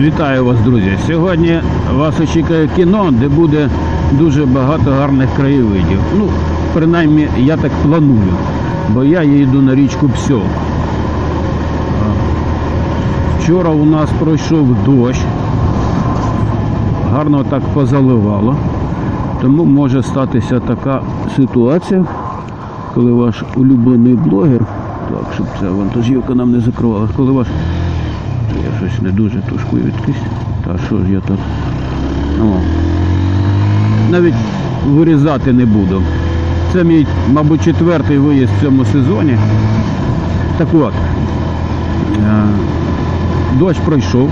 Вітаю вас, друзі! Сьогодні вас очікує кіно, де буде дуже багато гарних краєвидів. Ну, принаймні, я так планую, бо я їду на річку Псьол. А, Вчора у нас пройшов дощ, гарно так позаливало. Тому може статися така ситуація, коли ваш улюблений блогер, так, щоб ця вантажівка нам не закривала, коли ваш щось не дуже тушкую відкись. Та що ж я так. О. Навіть вирізати не буду. Це мій, мабуть, четвертий виїзд в цьому сезоні. Так от, е, дощ пройшов.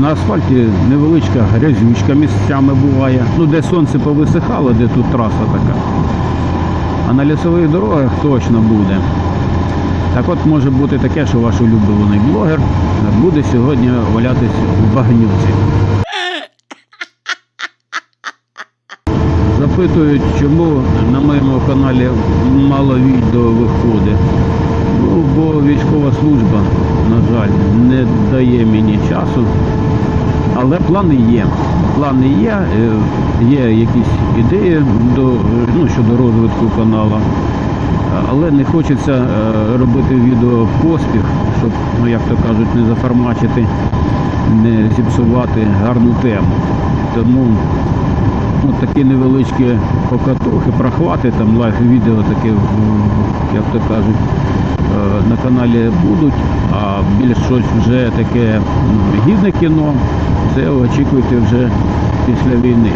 На асфальті невеличка грязючка місцями буває. Ну, де сонце повисихало, де тут траса така. А на лісових дорогах точно буде. Так от може бути таке, що ваш улюблений блогер буде сьогодні валятись в багнюці. Запитують, чому на моєму каналі мало відео виходить. Ну, бо військова служба, на жаль, не дає мені часу. Але плани є. Плани є, е, є якісь ідеї до, ну, щодо розвитку каналу. Але не хочеться е, робити відео в поспіх, щоб, ну як то кажуть, не зафармачити, не зіпсувати гарну тему. Тому от такі невеличкі покатухи, прохвати, там лайв-відео таке, як то кажуть, е, на каналі будуть, а більш щось вже таке гідне кіно, це очікуйте вже після війни.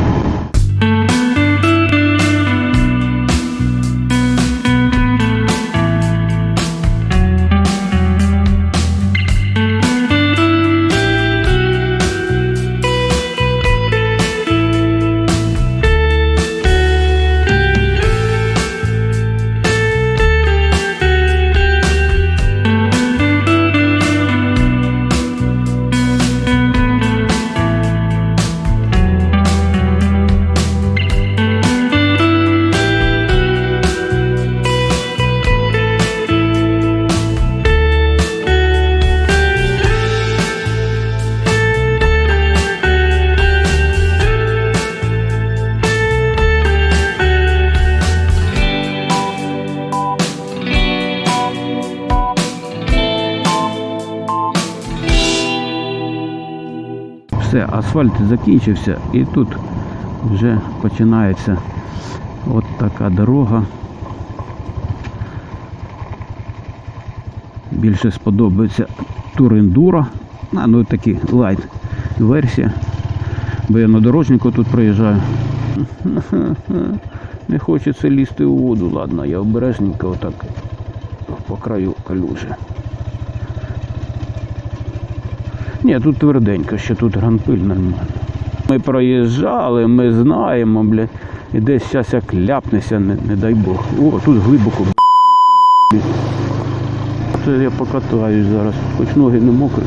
Асфальт закінчився і тут вже починається от така дорога. Більше сподобається турендура. А, ну такі лайт версія. Бо я на дорожнику тут приїжджаю. Не хочеться лізти у воду, ладно, я обережненько отак по краю калюжі. Ні, тут тверденько, ще тут гранпиль нормально. Ми проїжджали, ми знаємо, бля, і десь зараз як ляпнеся, не, не дай Бог. О, тут глибоко. бля. Це я покатаюсь зараз, хоч ноги не мокрі,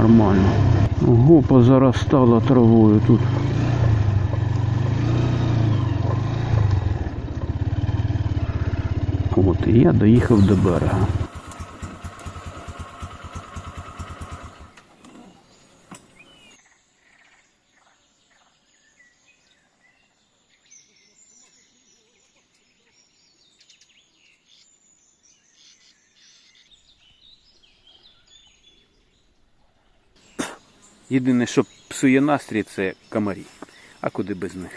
нормально. Ого, позаростала травою тут. От, і я доїхав до берега. Єдине, що псує настрій, це комарі. А куди без них?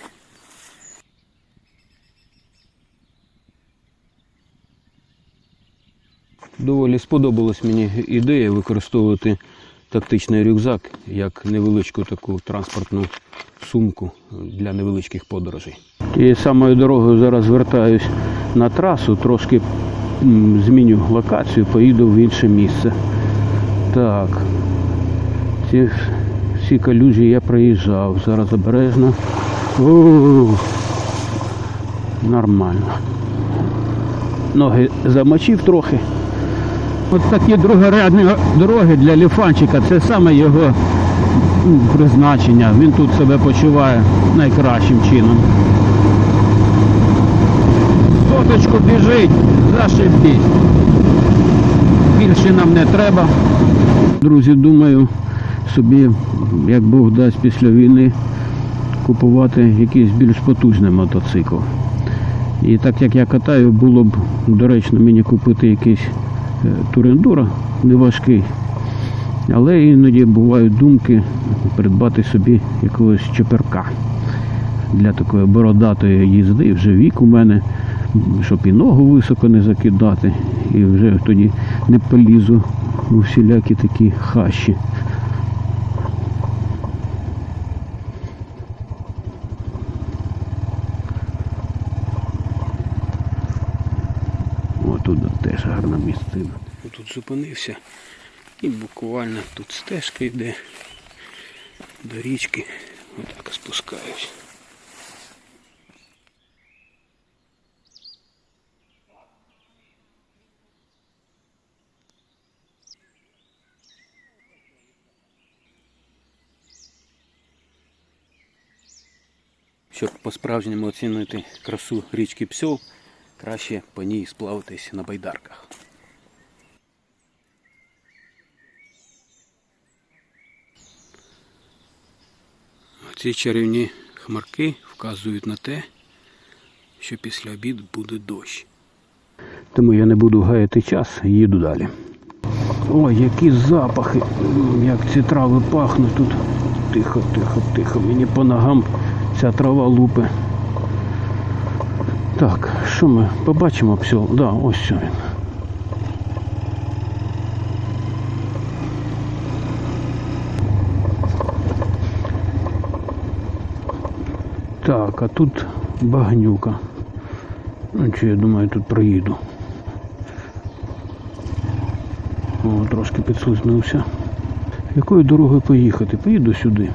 Доволі сподобалась мені ідея використовувати тактичний рюкзак як невеличку таку транспортну сумку для невеличких подорожей. І самою дорогою зараз звертаюсь на трасу, трошки зміню локацію, поїду в інше місце. Так. Ці всі калюжі я проїжджав. Зараз обережно. У, Нормально. Ноги замочив трохи. От такі другорядні дороги для ліфанчика, це саме його призначення. Він тут себе почуває найкращим чином. Соточку біжить, зашибісь. Більше нам не треба. Друзі, думаю, собі, як Бог дасть після війни, купувати якийсь більш потужний мотоцикл. І так як я катаю, було б доречно мені купити якийсь е, турендуро неважкий. Але іноді бувають думки придбати собі якогось чеперка для такої бородатої їзди. Вже вік у мене, щоб і ногу високо не закидати, і вже тоді не полізу у всілякі такі хащі. О, тут теж гарна місцина. Тут зупинився і буквально тут стежка йде до річки. Отак спускаюсь. Щоб по-справжньому оцінити красу річки Псьол, краще по ній сплавитись на байдарках. Ці чарівні хмарки вказують на те, що після обіду буде дощ. Тому я не буду гаяти час, їду далі. Ой, які запахи, як ці трави пахнуть тут. Тихо, тихо, тихо. Мені по ногам ця трава лупи. Так, що ми побачимо псьол? Да, ось що він. Так, а тут багнюка. Ну, чи я думаю, тут проїду. О, трошки підслизнувся. Якою дорогою поїхати? Поїду сюди.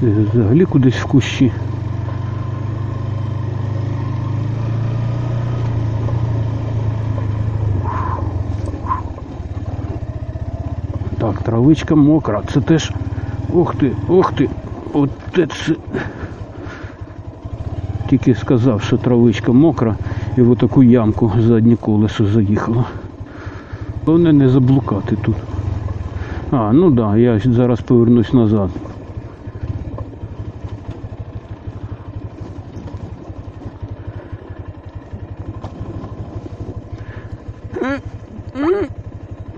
Це взагалі кудись в кущі. Травичка мокра. Це теж. Ох ти, ох ти. От це. Тільки сказав, що травичка мокра і в таку ямку заднє колесо заїхало. Головне не заблукати тут. А, ну так, да, я зараз повернусь назад.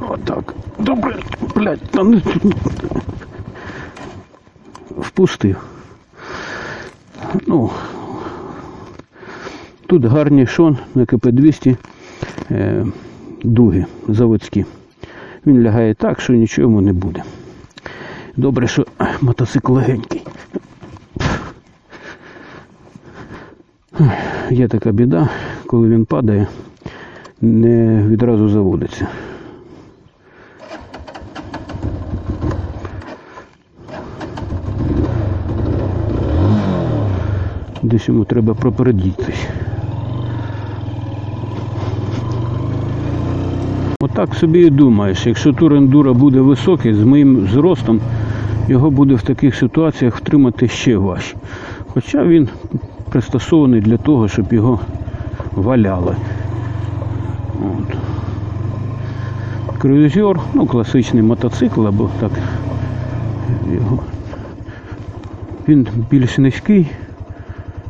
Отак. Добре, блядь, та не впустив. Ну, тут гарний шон на КП-200 е, дуги заводські. Він лягає так, що нічого йому не буде. Добре, що мотоцикл легенький. Є така біда, коли він падає, не відразу заводиться. Йому треба пропередітись. Отак собі і думаєш, якщо тур ендура буде високий, з моїм зростом, його буде в таких ситуаціях втримати ще важче. Хоча він пристосований для того, щоб його валяли. От. Круїзер, ну класичний мотоцикл або так його. Він більш низький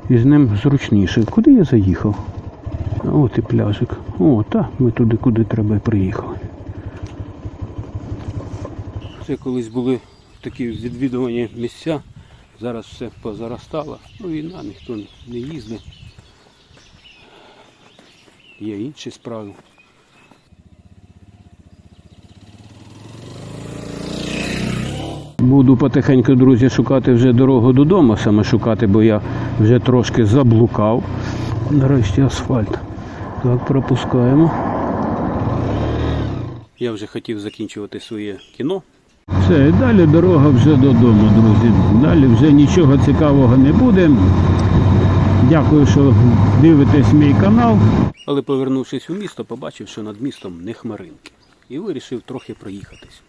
і з ним зручніше. Куди я заїхав? От і пляжик. О, та ми туди, куди треба приїхали. Це колись були такі відвідувані місця. Зараз все позаростало. Ну, війна, ніхто не їздить. Є інші справи. Буду потихеньку, друзі, шукати вже дорогу додому, саме шукати, бо я вже трошки заблукав. Нарешті асфальт. Так, пропускаємо. Я вже хотів закінчувати своє кіно. Все, і далі дорога вже додому, друзі. Далі вже нічого цікавого не буде. Дякую, що дивитесь мій канал. Але повернувшись у місто, побачив, що над містом не хмаринки. І вирішив трохи проїхатись.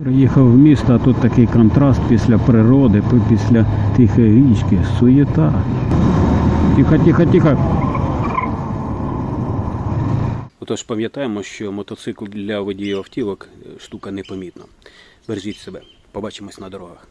Приїхав в місто, а тут такий контраст після природи, після тихої річки, суєта. Тихо, тихо, тихо. Отож пам'ятаємо, що мотоцикл для водіїв автівок е, штука непомітна. Бережіть себе. Побачимось на дорогах.